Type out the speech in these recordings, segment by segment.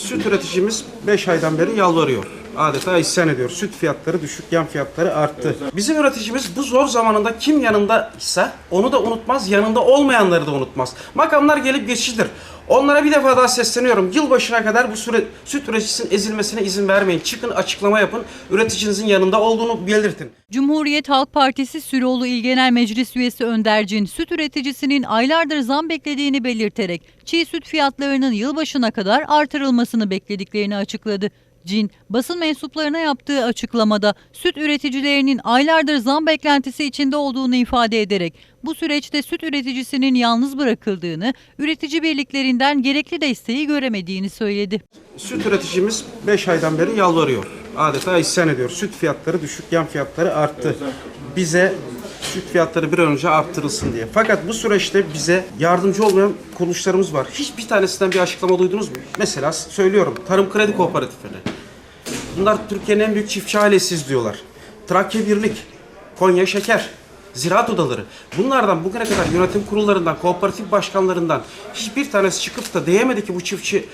Süt üreticimiz 5 aydan beri yalvarıyor. Adeta isyan ediyor. Süt fiyatları düşük, yem fiyatları arttı. Bizim üreticimiz bu zor zamanında kim yanındaysa onu da unutmaz, yanında olmayanları da unutmaz. Makamlar gelip geçicidir. Onlara bir defa daha sesleniyorum. Yılbaşına kadar bu süre, süt üreticisinin ezilmesine izin vermeyin. Çıkın açıklama yapın. Üreticinizin yanında olduğunu belirtin. Cumhuriyet Halk Partisi Süroğlu İl Genel Meclis Üyesi Öndercin, süt üreticisinin aylardır zam beklediğini belirterek çiğ süt fiyatlarının yılbaşına kadar artırılmasını beklediklerini açıkladı. Cin, basın mensuplarına yaptığı açıklamada süt üreticilerinin aylardır zam beklentisi içinde olduğunu ifade ederek bu süreçte süt üreticisinin yalnız bırakıldığını, üretici birliklerinden gerekli desteği göremediğini söyledi. Süt üreticimiz 5 aydan beri yalvarıyor. Adeta isyan ediyor. Süt fiyatları düşük, yem fiyatları arttı. Bize süt fiyatları bir an önce arttırılsın diye. Fakat bu süreçte bize yardımcı olmayan kuruluşlarımız var. Hiçbir tanesinden bir açıklama duydunuz mu? Mesela söylüyorum Tarım Kredi Kooperatifleri. Bunlar Türkiye'nin en büyük çiftçi ailesiyiz diyorlar. Trakya Birlik, Konya Şeker, Ziraat Odaları. Bunlardan bugüne kadar yönetim kurullarından, kooperatif başkanlarından hiçbir tanesi çıkıp da diyemedi ki bu çiftçi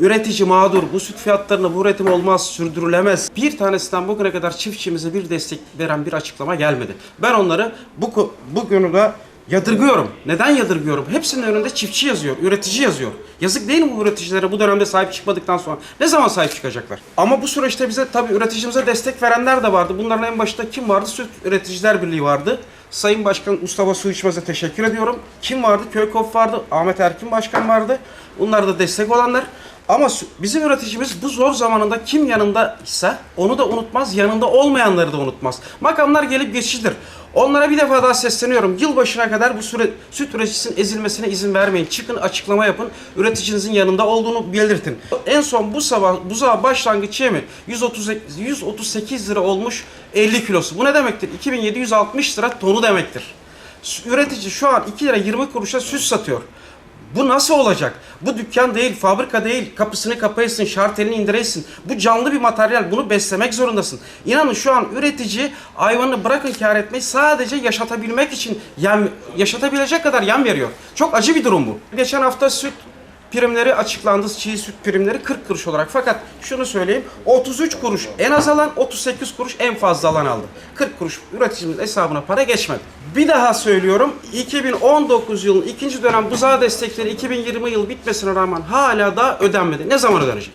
üretici mağdur, bu süt fiyatlarına bu üretim olmaz, sürdürülemez. Bir tanesinden bugüne kadar çiftçimize bir destek veren bir açıklama gelmedi. Ben onları bu, bu konuda yadırgıyorum. Neden yadırgıyorum? Hepsinin önünde çiftçi yazıyor, üretici yazıyor. Yazık değil mi bu üreticilere bu dönemde sahip çıkmadıktan sonra? Ne zaman sahip çıkacaklar? Ama bu süreçte bize tabii üreticimize destek verenler de vardı. Bunların en başta kim vardı? Süt Üreticiler Birliği vardı. Sayın Başkan Mustafa Su İçmez'e teşekkür ediyorum. Kim vardı? Köykop vardı. Ahmet Erkin Başkan vardı. Bunlar da destek olanlar. Ama bizim üreticimiz bu zor zamanında kim yanındaysa onu da unutmaz, yanında olmayanları da unutmaz. Makamlar gelip geçicidir. Onlara bir defa daha sesleniyorum. Yılbaşına kadar bu süre, süt üreticisinin ezilmesine izin vermeyin. Çıkın açıklama yapın. Üreticinizin yanında olduğunu belirtin. En son bu sabah buzağı başlangıç yemi 130, 138 lira olmuş 50 kilosu. Bu ne demektir? 2760 lira tonu demektir. Üretici şu an 2 lira 20 kuruşa süt satıyor. Bu nasıl olacak? Bu dükkan değil, fabrika değil. Kapısını kapayasın, şartelini indiresin. Bu canlı bir materyal. Bunu beslemek zorundasın. İnanın şu an üretici hayvanını bırakın kar etmeyi sadece yaşatabilmek için yem, yaşatabilecek kadar yem veriyor. Çok acı bir durum bu. Geçen hafta süt primleri açıklandı. Çiğ süt primleri 40 kuruş olarak. Fakat şunu söyleyeyim. 33 kuruş en az alan, 38 kuruş en fazla alan aldı. 40 kuruş üreticimiz hesabına para geçmedi. Bir daha söylüyorum. 2019 yılın ikinci dönem buzağı destekleri 2020 yıl bitmesine rağmen hala da ödenmedi. Ne zaman ödenecek?